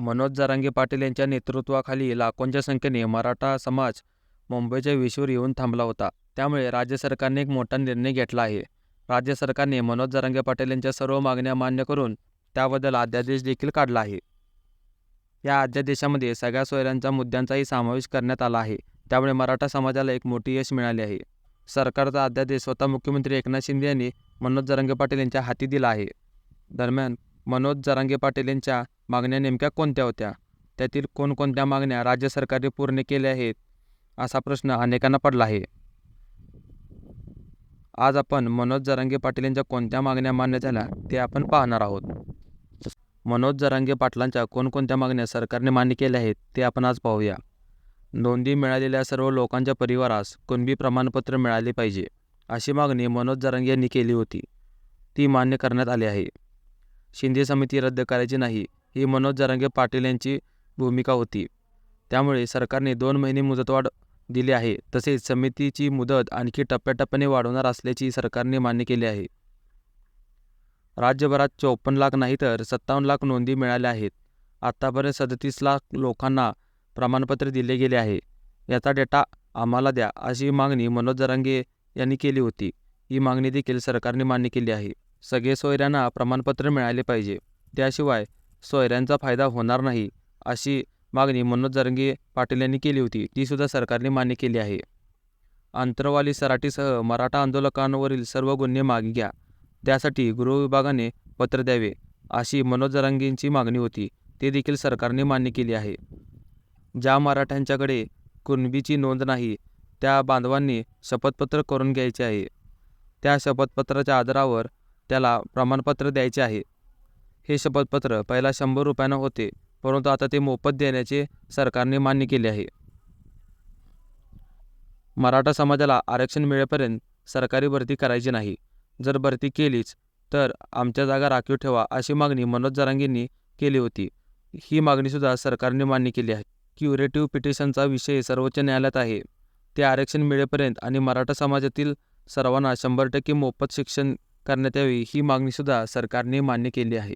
मनोज जरांगे पाटील यांच्या नेतृत्वाखाली लाखोंच्या संख्येने मराठा समाज मुंबईच्या वेशीवर येऊन थांबला होता. त्यामुळे राज्य सरकारने एक मोठा निर्णय घेतला आहे. राज्य सरकारने मनोज जरांगे पाटील यांच्या सर्व मागण्या मान्य करून त्याबद्दल अध्यादेश देखील काढला आहे. या अध्यादेशामध्ये सगळ्या सोयऱ्यांच्या मुद्द्यांचाही समावेश करण्यात आला आहे. त्यामुळे मराठा समाजाला एक मोठी यश मिळाले आहे. सरकारचा अध्यादेश स्वतः मुख्यमंत्री एकनाथ शिंदे यांनी मनोज जरंगे पाटील यांच्या हाती दिला आहे. दरम्यान मनोज जरांगे पाटील यांच्या मागण्या नेमक्या कोणत्या होत्या? त्यातील कोणकोणत्या मागण्या राज्य सरकारने पूर्ण केल्या आहेत? असा प्रश्न अनेकांना पडला आहे. आज आपण मनोज जरांगे पाटील यांच्या कोणत्या मागण्या मान्य झाल्या ते आपण पाहणार आहोत. मनोज जरांगे पाटलांच्या कोणकोणत्या मागण्या सरकारने मान्य केल्या आहेत ते आपण आज पाहूया. नोंदी मिळालेल्या सर्व लोकांच्या परिवारास कुणबी प्रमाणपत्र मिळाले पाहिजे, अशी मागणी मनोज जरांगे यांनी केली होती. ती मान्य करण्यात आली आहे. शिंदे समिती रद्द करायची नाही, ही मनोज जरांगे पाटील यांची भूमिका होती. त्यामुळे सरकारने दोन महिने मुदतवाढ दिली आहे. तसेच समितीची मुदत आणखी टप्प्याटप्प्याने वाढवणार असल्याची सरकारने मान्य केले आहे. राज्यभरात चोपन्न लाख नाही तर सत्तावन्न लाख नोंदी मिळाल्या आहेत. आत्तापर्यंत सदतीस लाख लोकांना प्रमाणपत्र दिले गेले आहे. याचा डेटा आम्हाला द्या, अशी मागणी मनोज जरांगे यांनी केली होती. ही मागणी देखील सरकारने मान्य केली आहे. सगळे सोयऱ्यांना प्रमाणपत्र मिळाले पाहिजे, त्याशिवाय सोयऱ्यांचा फायदा होणार नाही, अशी मागणी मनोज जरांगे पाटील यांनी केली होती. ती सुद्धा सरकारने मान्य केली आहे. अंतरवाली सराटीसह मराठा आंदोलकांवरील सर्व गुन्हे मागे घ्या, त्यासाठी गृहविभागाने पत्र द्यावे, अशी मनोज जरांगेंची मागणी होती. ते देखील सरकारने मान्य केली आहे. ज्या मराठ्यांच्याकडे कुणबीची नोंद नाही, त्या बांधवांनी शपथपत्र करून घ्यायचे आहे. त्या शपथपत्राच्या आधारावर त्याला प्रमाणपत्र द्यायचे आहे. हे शपथपत्र पहिला शंभर रुपयानं होते, परंतु आता ते मोफत देण्याचे सरकारने मान्य केले आहे. मराठा समाजाला आरक्षण मिळेपर्यंत सरकारी भरती करायची नाही. जर भरती केलीच तर आमच्या जागा राखीव ठेवा, अशी मागणी मनोज जरांगेंनी केली होती. ही मागणीसुद्धा सरकारने मान्य केली आहे. क्युरेटिव्ह पिटिशनचा विषय सर्वोच्च न्यायालयात आहे. ते आरक्षण मिळेपर्यंत आणि मराठा समाजातील सर्वांना शंभर टक्के मोफत शिक्षण करण्यात यावी ही मागणीसुद्धा सरकारने मान्य केली आहे.